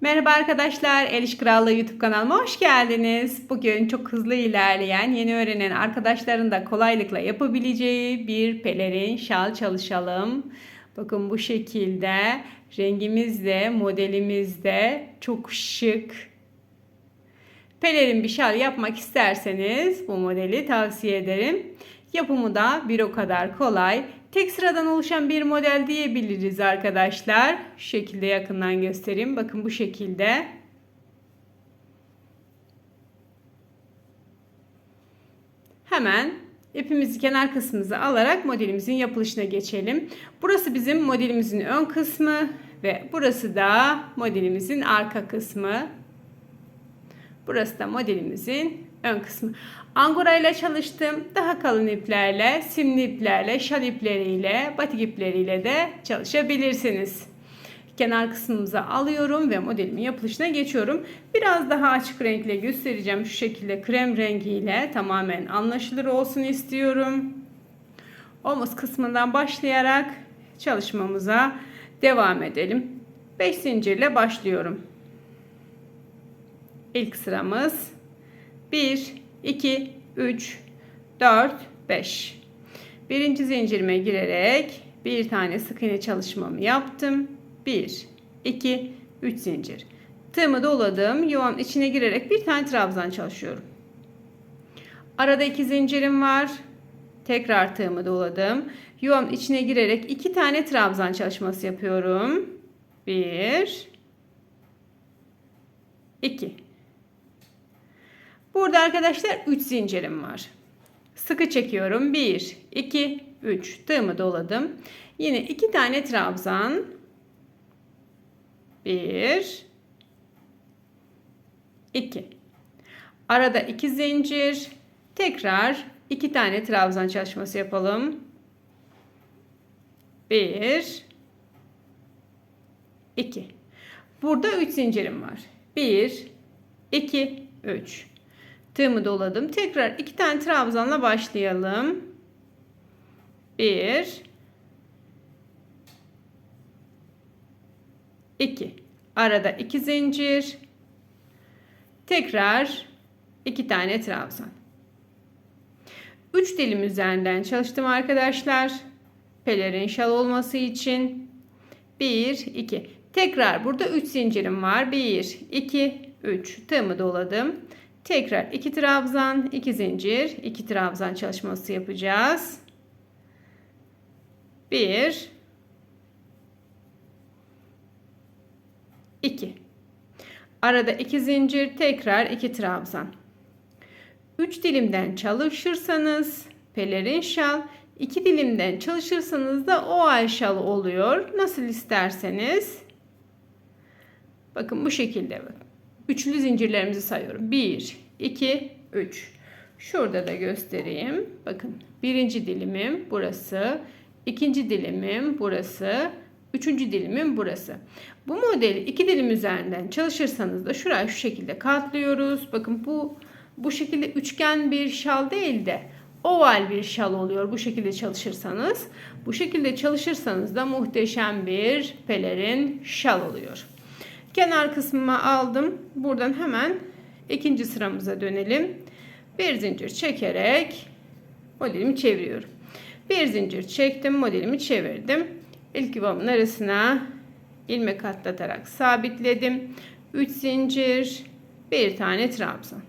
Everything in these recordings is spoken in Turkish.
Merhaba arkadaşlar, El İş Krallığı YouTube kanalıma hoş geldiniz. Bugün çok hızlı ilerleyen, yeni öğrenen arkadaşların da kolaylıkla yapabileceği bir pelerin şal çalışalım. Bakın bu şekilde rengimiz de modelimiz de çok şık. Pelerin bir şal yapmak isterseniz bu modeli tavsiye ederim. Yapımı da bir o kadar kolay. Tek sıradan oluşan bir model diyebiliriz arkadaşlar. Şu şekilde yakından göstereyim. Bakın bu şekilde. Hemen ipimizi kenar kısmımıza alarak modelimizin yapılışına geçelim. Burası bizim modelimizin ön kısmı ve burası da modelimizin arka kısmı. Burası da modelimizin ön kısmı. Angora ile çalıştım. Daha kalın iplerle, simli iplerle, şal ipleriyle, batik ipleriyle de çalışabilirsiniz. Kenar kısmımıza alıyorum ve modelimin yapılışına geçiyorum. Biraz daha açık renkle göstereceğim. Şu şekilde krem rengiyle tamamen anlaşılır olsun istiyorum. Omuz kısmından başlayarak çalışmamıza devam edelim. 5 zincirle başlıyorum. İlk sıramız 1, 2, 3, 4, 5. Birinci zincirime girerek bir tane sık iğne çalışmamı yaptım. 1, 2, 3 zincir. Tığımı doladım. Yuvanın içine girerek bir tane trabzan çalışıyorum. Arada iki zincirim var. Tekrar tığımı doladım. Yuvanın içine girerek iki tane trabzan çalışması yapıyorum. 1, 2. Burada arkadaşlar 3 zincirim var. Sıkı çekiyorum. 1, 2, 3. Tığımı doladım. Yine 2 tane trabzan. 1, 2. Arada 2 zincir. Tekrar 2 tane trabzan çalışması yapalım. 1, 2. Burada 3 zincirim var. 1, 2, 3. Tığımı doladım. Tekrar iki tane trabzanla başlayalım. Bir. iki. Arada iki zincir. Tekrar iki tane trabzan. Üç dilim üzerinden çalıştım arkadaşlar. Pelerin şal olması için. Bir, iki. Tekrar burada üç zincirim var. Bir, iki, üç. Tığımı doladım. Tekrar 2 trabzan, 2 zincir, 2 trabzan çalışması yapacağız. 1 2 Arada 2 zincir, tekrar 2 trabzan. 3 dilimden çalışırsanız pelerin şal, 2 dilimden çalışırsanız da oval şal oluyor. Nasıl isterseniz. Bakın bu şekilde bakın. Üçlü zincirlerimizi sayıyorum. 1, 2, 3. Şurada da göstereyim. Bakın birinci dilimim burası. ikinci dilimim burası. Üçüncü dilimim burası. Bu modeli iki dilim üzerinden çalışırsanız da şurayı şu şekilde katlıyoruz. Bakın bu bu şekilde üçgen bir şal değil de oval bir şal oluyor bu şekilde çalışırsanız. Bu şekilde çalışırsanız da muhteşem bir pelerin şal oluyor. Kenar kısmıma aldım. Buradan hemen ikinci sıramıza dönelim. Bir zincir çekerek modelimi çeviriyorum. Bir zincir çektim, modelimi çevirdim. İlk yuvamın arasına ilmek atlatarak sabitledim. 3 zincir, bir tane trabzan.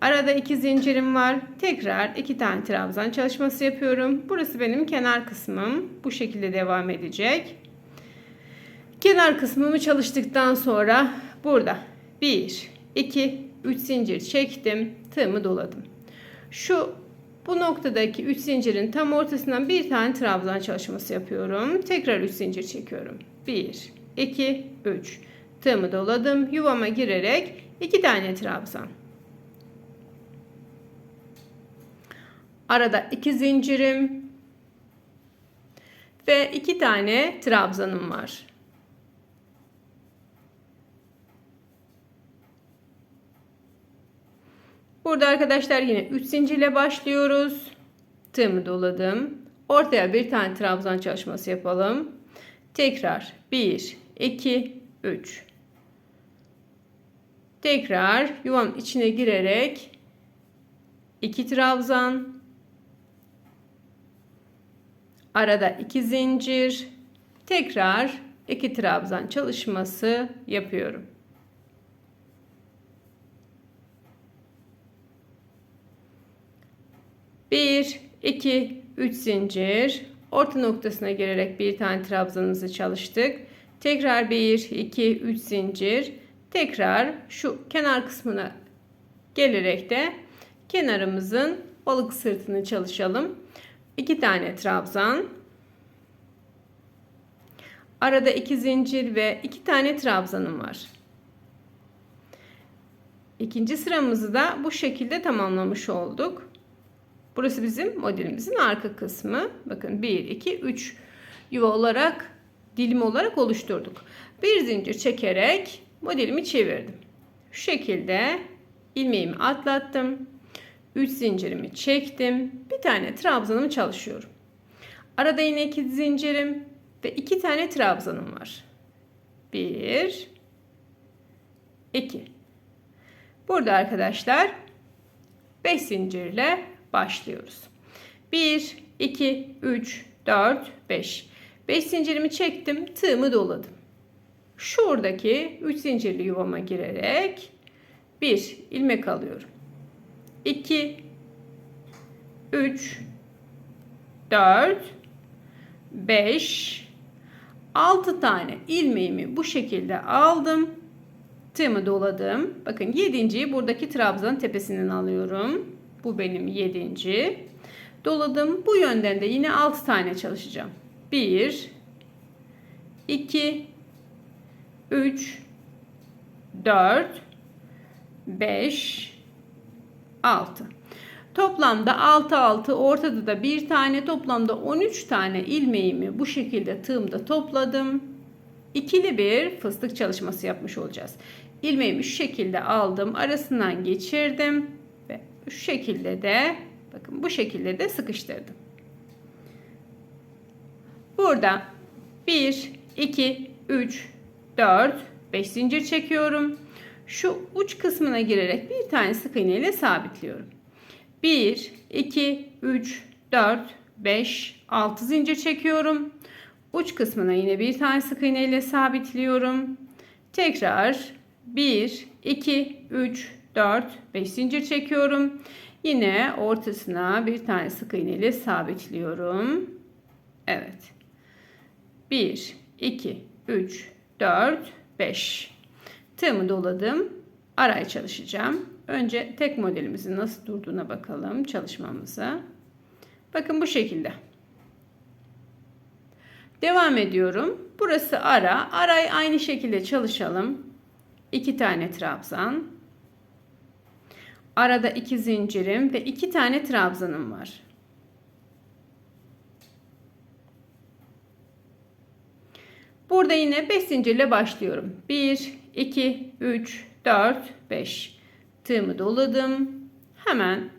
Arada iki zincirim var. Tekrar iki tane trabzan çalışması yapıyorum. Burası benim kenar kısmım. Bu şekilde devam edecek. Kenar kısmımı çalıştıktan sonra burada 1, 2, 3 zincir çektim. Tığımı doladım. Şu bu noktadaki 3 zincirin tam ortasından bir tane trabzan çalışması yapıyorum. Tekrar 3 zincir çekiyorum. 1, 2, 3. Tığımı doladım. Yuvama girerek 2 tane trabzan. Arada 2 zincirim ve 2 tane trabzanım var. Burada arkadaşlar yine 3 zincirle başlıyoruz. Tığımı doladım. Ortaya bir tane trabzan çalışması yapalım. Tekrar 1, 2, 3. Tekrar yuvanın içine girerek 2 trabzan arada 2 zincir tekrar 2 trabzan çalışması yapıyorum. Bir, iki, üç zincir. Orta noktasına girerek bir tane trabzanımızı çalıştık. Tekrar bir, iki, üç zincir. Tekrar şu kenar kısmına gelerek de kenarımızın balık sırtını çalışalım. İki tane trabzan. Arada iki zincir ve iki tane trabzanım var. İkinci sıramızı da bu şekilde tamamlamış olduk. Burası bizim modelimizin arka kısmı. Bakın 1, 2, 3 yuva olarak dilim olarak oluşturduk. Bir zincir çekerek modelimi çevirdim. Şu şekilde ilmeğimi atlattım. 3 zincirimi çektim. Bir tane trabzanımı çalışıyorum. Arada yine 2 zincirim ve 2 tane trabzanım var. 1 2 Burada arkadaşlar 5 zincirle başlıyoruz. 1 2 3 4 5 5 zincirimi çektim, tığımı doladım. Şuradaki 3 zincirli yuvama girerek 1 ilmek alıyorum. 2 3 4 5 6 tane ilmeğimi bu şekilde aldım. Tığımı doladım. Bakın 7.yi buradaki trabzanın tepesinden alıyorum. Bu benim 7. Doladım. Bu yönden de yine 6 tane çalışacağım. 1 2 3 4 5 6 Toplamda 6 6 ortada da bir tane toplamda 13 tane ilmeğimi bu şekilde tığımda topladım. İkili bir fıstık çalışması yapmış olacağız. İlmeğimi şu şekilde aldım. Arasından geçirdim. Şu şekilde de bakın bu şekilde de sıkıştırdım. Burada 1, 2, 3, 4, 5 zincir çekiyorum. Şu uç kısmına girerek bir tane sık iğne ile sabitliyorum. 1, 2, 3, 4, 5, 6 zincir çekiyorum. Uç kısmına yine bir tane sık iğne ile sabitliyorum. Tekrar 1, 2, 3, 4, 5 zincir çekiyorum. Yine ortasına bir tane sık iğne ile sabitliyorum. Evet. 1, 2, 3, 4, 5. Tığımı doladım. Araya çalışacağım. Önce tek modelimizin nasıl durduğuna bakalım çalışmamıza. Bakın bu şekilde. Devam ediyorum. Burası ara. Aray aynı şekilde çalışalım. 2 tane trabzan. Arada 2 zincirim ve 2 tane trabzanım var. Burada yine 5 zincirle başlıyorum. 1, 2, 3, 4, 5. Tığımı doladım. Hemen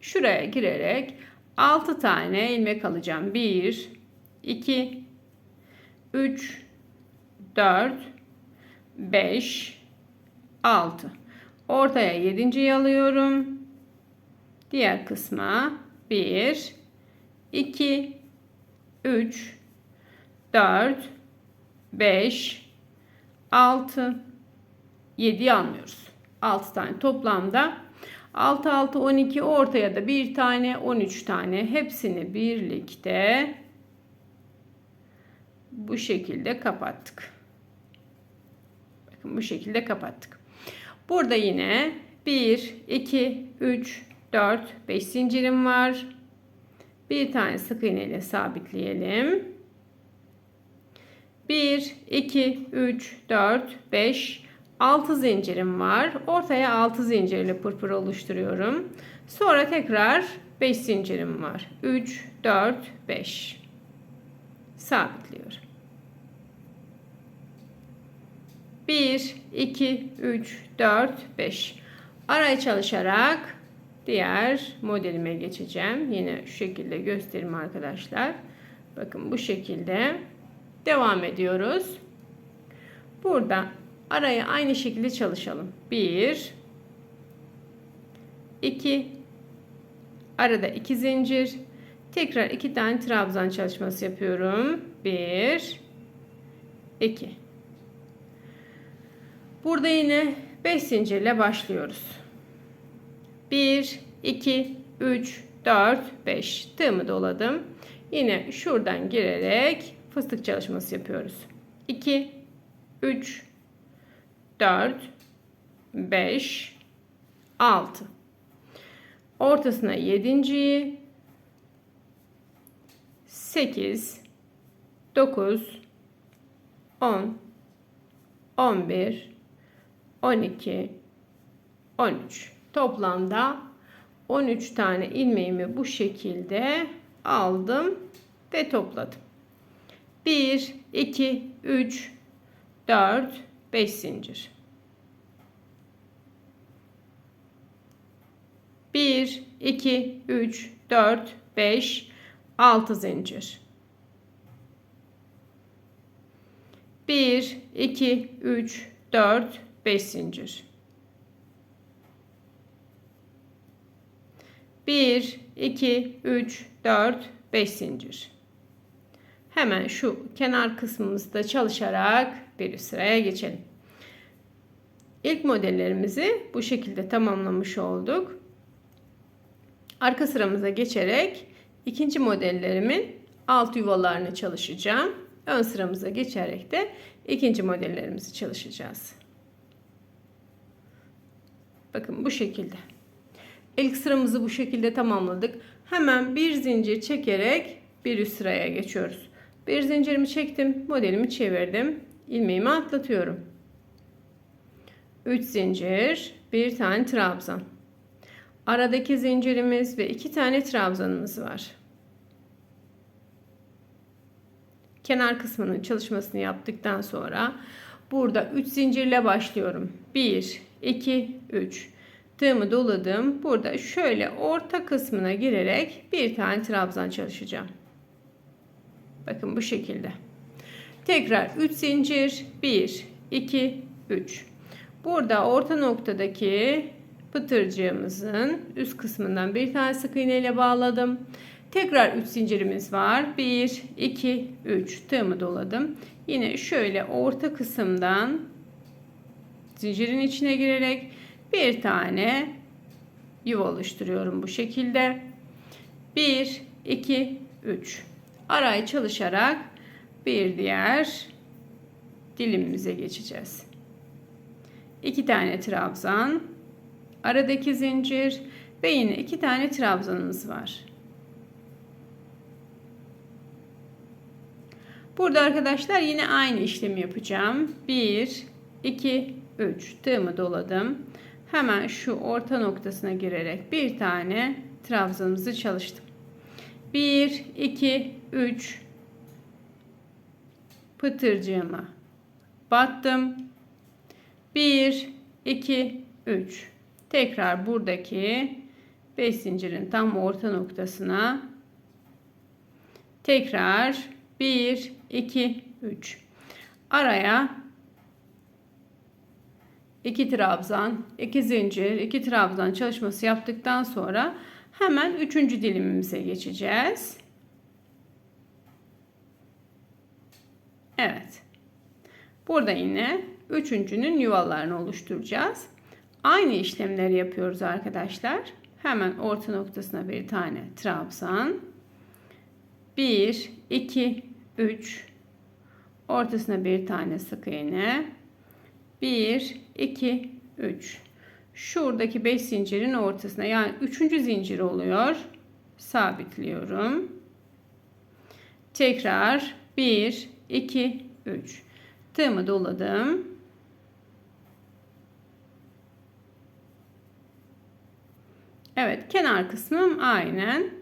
şuraya girerek 6 tane ilmek alacağım. 1, 2, 3, 4, 5, 6. Ortaya 7. alıyorum. Diğer kısma 1, 2, 3, 4, 5, 6, 7 almıyoruz. 6 tane toplamda 6 6 12 ortaya da bir tane 13 tane hepsini birlikte bu şekilde kapattık. Bakın bu şekilde kapattık. Burada yine 1 2 3 4 5 zincirim var. Bir tane sık iğne ile sabitleyelim. 1 2 3 4 5 6 zincirim var. Ortaya 6 zincir ile pırpır oluşturuyorum. Sonra tekrar 5 zincirim var. 3 4 5 sabitliyorum. 1 2 3 4 5 araya çalışarak diğer modelime geçeceğim. Yine şu şekilde göstereyim arkadaşlar. Bakın bu şekilde devam ediyoruz. Burada Araya aynı şekilde çalışalım. 1 2 arada 2 zincir tekrar 2 tane trabzan çalışması yapıyorum. 1 2 Burada yine 5 zincirle başlıyoruz. 1 2 3 4 5 tığımı doladım. Yine şuradan girerek fıstık çalışması yapıyoruz. 2 3 4 5 6 ortasına 7. 8 9 10 11 12 13 toplamda 13 tane ilmeğimi bu şekilde aldım ve topladım. 1 2 3 4 5 zincir. 1 2 3 4 5 6 zincir. 1 2 3 4 5 zincir. 1 2 3 4 5 zincir. Hemen şu kenar kısmımızda çalışarak bir sıraya geçelim. İlk modellerimizi bu şekilde tamamlamış olduk. Arka sıramıza geçerek ikinci modellerimin alt yuvalarını çalışacağım. Ön sıramıza geçerek de ikinci modellerimizi çalışacağız. Bakın bu şekilde. İlk sıramızı bu şekilde tamamladık. Hemen bir zincir çekerek bir üst sıraya geçiyoruz. Bir zincirimi çektim, modelimi çevirdim. ilmeğimi atlatıyorum. 3 zincir, bir tane trabzan. Aradaki zincirimiz ve iki tane trabzanımız var. Kenar kısmının çalışmasını yaptıktan sonra burada 3 zincirle başlıyorum. 1 2 3 tığımı doladım. Burada şöyle orta kısmına girerek bir tane trabzan çalışacağım. Bakın bu şekilde. Tekrar 3 zincir 1 2 3. Burada orta noktadaki pıtırcığımızın üst kısmından bir tane sık iğne ile bağladım. Tekrar 3 zincirimiz var. 1 2 3 tığımı doladım. Yine şöyle orta kısımdan zincirin içine girerek bir tane yuva oluşturuyorum bu şekilde. 1 2 3 arayı çalışarak bir diğer dilimimize geçeceğiz. 2 tane trabzan, aradaki zincir ve yine iki tane trabzanımız var. Burada arkadaşlar yine aynı işlemi yapacağım. 1 2 3 tığımı doladım. Hemen şu orta noktasına girerek bir tane trabzanımızı çalıştım. 1 2 3 pıtırcığıma battım. 1 2 3 tekrar buradaki 5 zincirin tam orta noktasına tekrar 1 2 3 araya 2 trabzan 2 zincir 2 trabzan çalışması yaptıktan sonra hemen 3. dilimimize geçeceğiz. Evet. Burada yine üçüncünün yuvalarını oluşturacağız. Aynı işlemleri yapıyoruz arkadaşlar. Hemen orta noktasına bir tane trabzan. 1, 2, 3. Ortasına bir tane sık iğne. 1, 2, 3. Şuradaki 5 zincirin ortasına yani 3. zincir oluyor. Sabitliyorum. Tekrar 1, 2, 3. Tığımı doladım. Evet kenar kısmım aynen.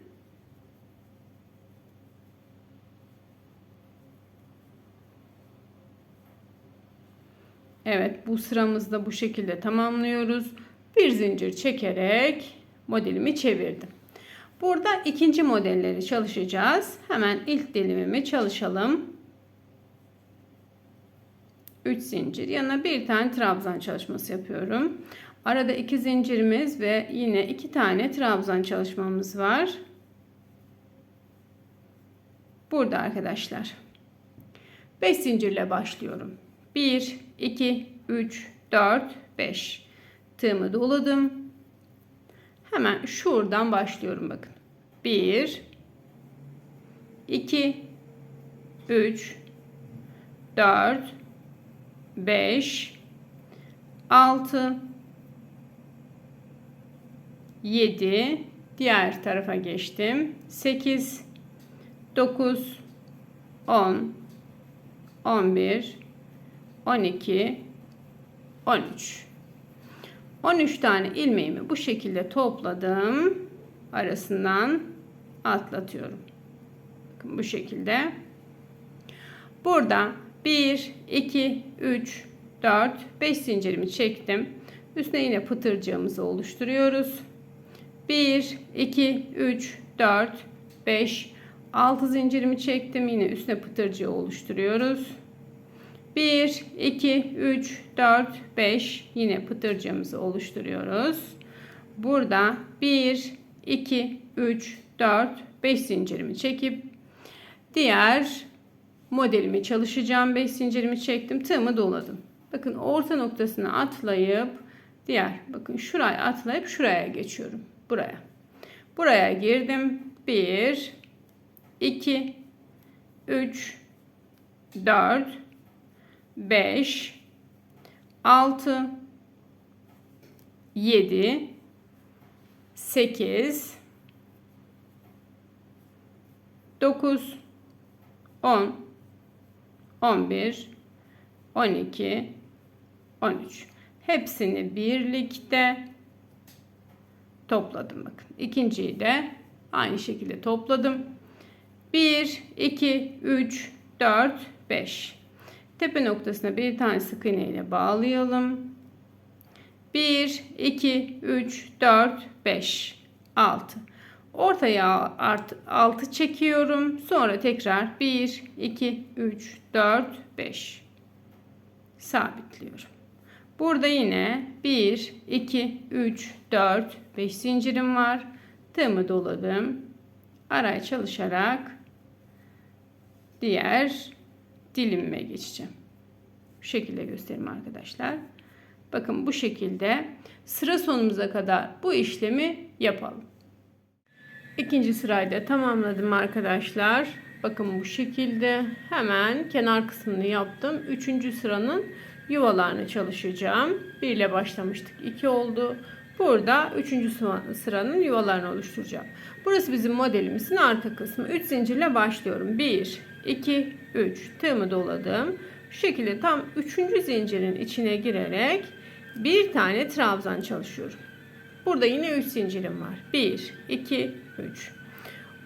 Evet bu sıramızda bu şekilde tamamlıyoruz. Bir zincir çekerek modelimi çevirdim. Burada ikinci modelleri çalışacağız. Hemen ilk dilimimi çalışalım. 3 zincir yanına bir tane trabzan çalışması yapıyorum. Arada iki zincirimiz ve yine iki tane trabzan çalışmamız var. Burada arkadaşlar. 5 zincirle başlıyorum. 1 2 3 4 5 tığımı doladım. Hemen şuradan başlıyorum bakın. 1 2 3 4 5 6 7 diğer tarafa geçtim. 8 9 10 11 12 13 13 tane ilmeğimi bu şekilde topladım. Arasından atlatıyorum. Bakın bu şekilde. Burada 1, 2, 3, 4, 5 zincirimi çektim. Üstüne yine pıtırcığımızı oluşturuyoruz. 1, 2, 3, 4, 5, 6 zincirimi çektim. Yine üstüne pıtırcığı oluşturuyoruz. 1, 2, 3, 4, 5 yine pıtırcığımızı oluşturuyoruz. Burada 1, 2, 3, 4, 5 zincirimi çekip diğer modelimi çalışacağım. 5 zincirimi çektim. Tığımı doladım. Bakın orta noktasına atlayıp diğer bakın şuraya atlayıp şuraya geçiyorum. Buraya. Buraya girdim. 1 2 3 4 5 6 7 8 9 10 11 12 13 hepsini birlikte topladım bakın. İkinciyi de aynı şekilde topladım. 1 2 3 4 5 tepe noktasına bir tane sık iğne ile bağlayalım 1 2 3 4 5 6 Ortaya art, 6 çekiyorum. Sonra tekrar 1, 2, 3, 4, 5 sabitliyorum. Burada yine 1, 2, 3, 4, 5 zincirim var. Tığımı doladım. Araya çalışarak diğer dilimime geçeceğim. Bu şekilde göstereyim arkadaşlar. Bakın bu şekilde sıra sonumuza kadar bu işlemi yapalım. İkinci sırayı da tamamladım arkadaşlar. Bakın bu şekilde hemen kenar kısmını yaptım. Üçüncü sıranın yuvalarını çalışacağım. Bir ile başlamıştık. iki oldu. Burada üçüncü sıranın yuvalarını oluşturacağım. Burası bizim modelimizin arka kısmı. 3 zincirle başlıyorum. 1, 2, 3 tığımı doladım. Şu şekilde tam üçüncü zincirin içine girerek bir tane trabzan çalışıyorum. Burada yine 3 zincirim var. 1, 2, 3.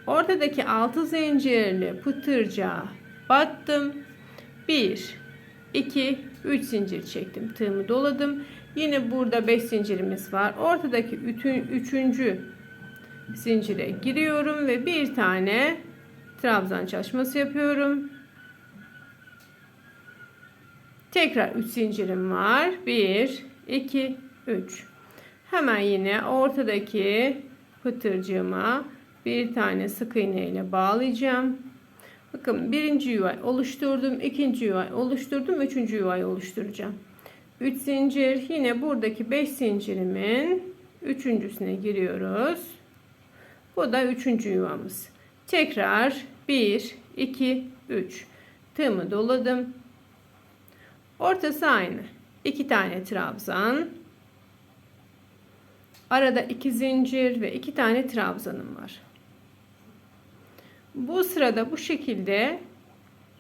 Ortadaki 6 zincirli pıtırca battım. 1, 2, 3 zincir çektim. Tığımı doladım. Yine burada 5 zincirimiz var. Ortadaki bütün 3. zincire giriyorum ve bir tane trabzan çalışması yapıyorum. Tekrar 3 zincirim var. 1, 2, 3. Hemen yine ortadaki pıtırcığıma bir tane sık iğne ile bağlayacağım. Bakın birinci yuvayı oluşturdum. ikinci yuvayı oluşturdum. Üçüncü yuvayı oluşturacağım. 3 zincir. Yine buradaki 5 zincirimin üçüncüsüne giriyoruz. Bu da üçüncü yuvamız. Tekrar 1, 2, 3. Tığımı doladım. Ortası aynı. 2 tane trabzan. Arada iki zincir ve iki tane trabzanım var. Bu sırada bu şekilde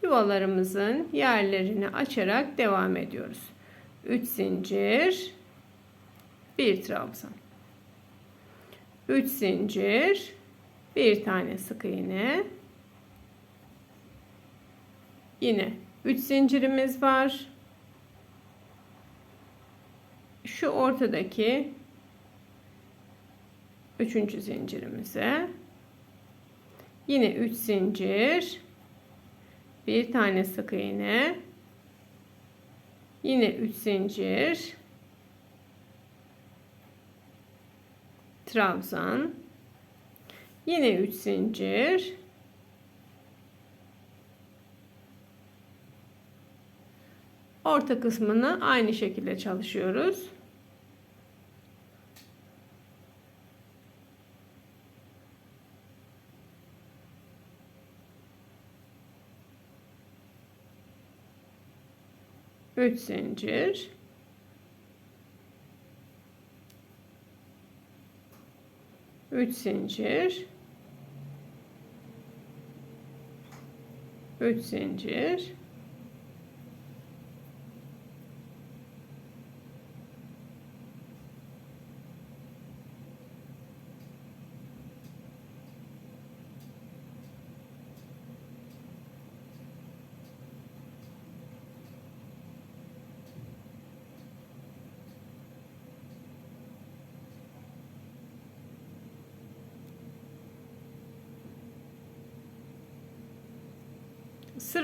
yuvalarımızın yerlerini açarak devam ediyoruz. 3 zincir, 1 trabzan. 3 zincir, bir tane sık iğne. Yine 3 zincirimiz var. Şu ortadaki üçüncü zincirimize yine 3 zincir bir tane sık iğne Yine 3 zincir. Trabzan. Yine 3 zincir. Orta kısmını aynı şekilde çalışıyoruz. Üç zincir. Üç zincir. Üç zincir.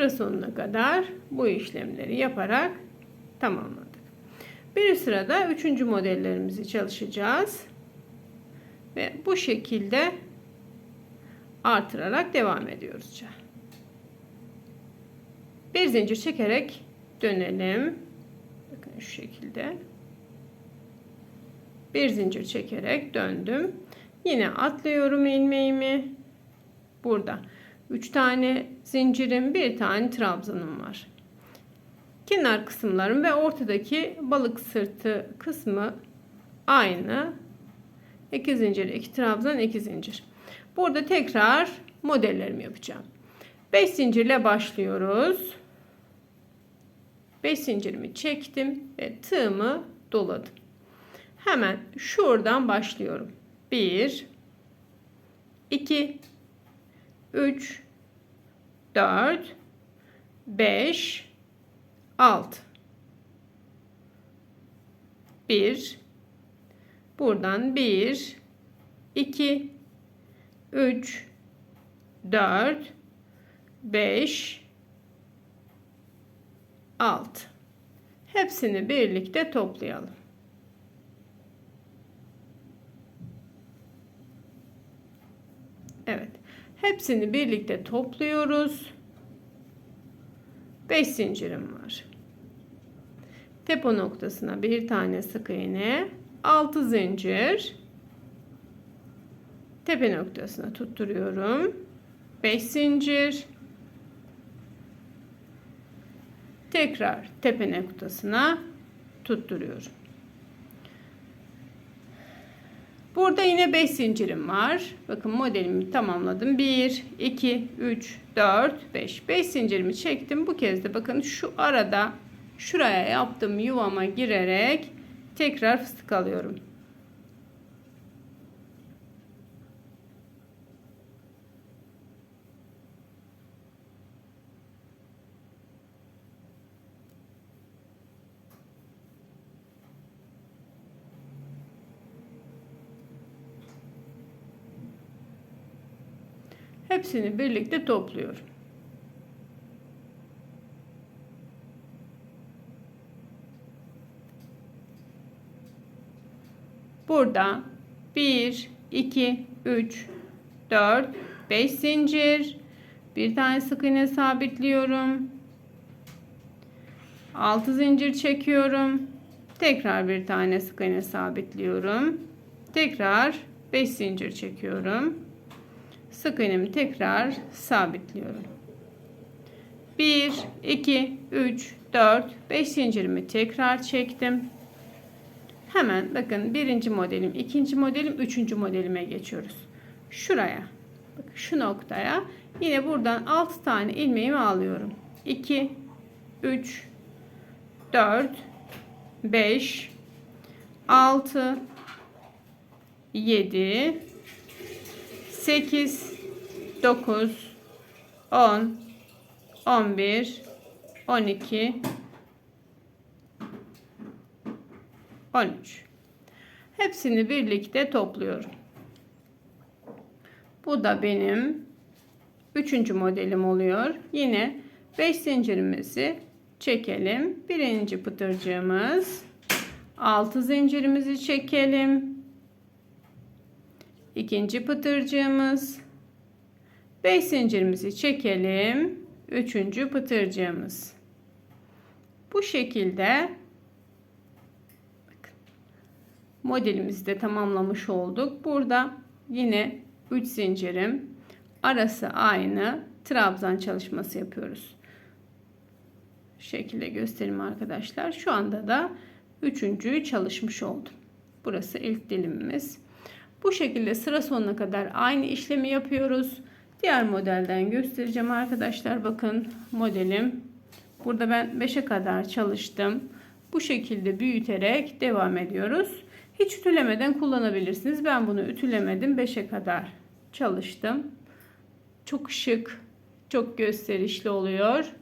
Sıra sonuna kadar bu işlemleri yaparak tamamladık. Bir sırada üçüncü modellerimizi çalışacağız. Ve bu şekilde artırarak devam ediyoruz. Bir zincir çekerek dönelim. Bakın şu şekilde. Bir zincir çekerek döndüm. Yine atlıyorum ilmeğimi. Burada 3 tane zincirim, bir tane trabzanım var. Kenar kısımlarım ve ortadaki balık sırtı kısmı aynı. 2 zincir, 2 trabzan, 2 zincir. Burada tekrar modellerimi yapacağım. 5 zincirle başlıyoruz. 5 zincirimi çektim ve tığımı doladım. Hemen şuradan başlıyorum. 1 2 3 4 5 6 1 buradan 1 2 3 4 5 6 hepsini birlikte toplayalım. Evet. Hepsini birlikte topluyoruz. 5 zincirim var. Tepe noktasına bir tane sık iğne, 6 zincir. Tepe noktasına tutturuyorum. 5 zincir. Tekrar tepe noktasına tutturuyorum. Burada yine 5 zincirim var. Bakın modelimi tamamladım. 1, 2, 3, 4, 5. 5 zincirimi çektim. Bu kez de bakın şu arada şuraya yaptığım yuvama girerek tekrar fıstık alıyorum. Hepsini birlikte topluyorum. Burada 1, 2, 3, 4, 5 zincir. Bir tane sık iğne sabitliyorum. 6 zincir çekiyorum. Tekrar bir tane sık iğne sabitliyorum. Tekrar 5 zincir çekiyorum sık iğnemi tekrar sabitliyorum. 1 2 3 4 5 zincirimi tekrar çektim. Hemen bakın birinci modelim, ikinci modelim, üçüncü modelime geçiyoruz. Şuraya. Bakın şu noktaya yine buradan 6 tane ilmeğimi alıyorum. 2 3 4 5 6 7 8 9 10 11 12 13 hepsini birlikte topluyorum bu da benim üçüncü modelim oluyor yine 5 zincirimizi çekelim. Birinci pıtırcığımız. Altı zincirimizi çekelim. İkinci pıtırcığımız. Beş zincirimizi çekelim. Üçüncü pıtırcığımız. Bu şekilde bakın, modelimizi de tamamlamış olduk. Burada yine 3 zincirim arası aynı trabzan çalışması yapıyoruz. Şu şekilde göstereyim arkadaşlar. Şu anda da üçüncüyü çalışmış oldum. Burası ilk dilimimiz. Bu şekilde sıra sonuna kadar aynı işlemi yapıyoruz. Diğer modelden göstereceğim arkadaşlar. Bakın modelim. Burada ben 5'e kadar çalıştım. Bu şekilde büyüterek devam ediyoruz. Hiç ütülemeden kullanabilirsiniz. Ben bunu ütülemedim. 5'e kadar çalıştım. Çok şık, çok gösterişli oluyor.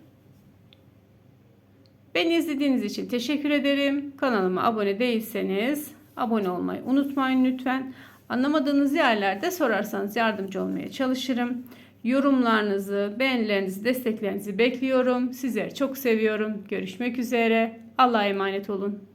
Beni izlediğiniz için teşekkür ederim. Kanalıma abone değilseniz abone olmayı unutmayın lütfen. Anlamadığınız yerlerde sorarsanız yardımcı olmaya çalışırım. Yorumlarınızı, beğenilerinizi, desteklerinizi bekliyorum. Sizleri çok seviyorum. Görüşmek üzere. Allah'a emanet olun.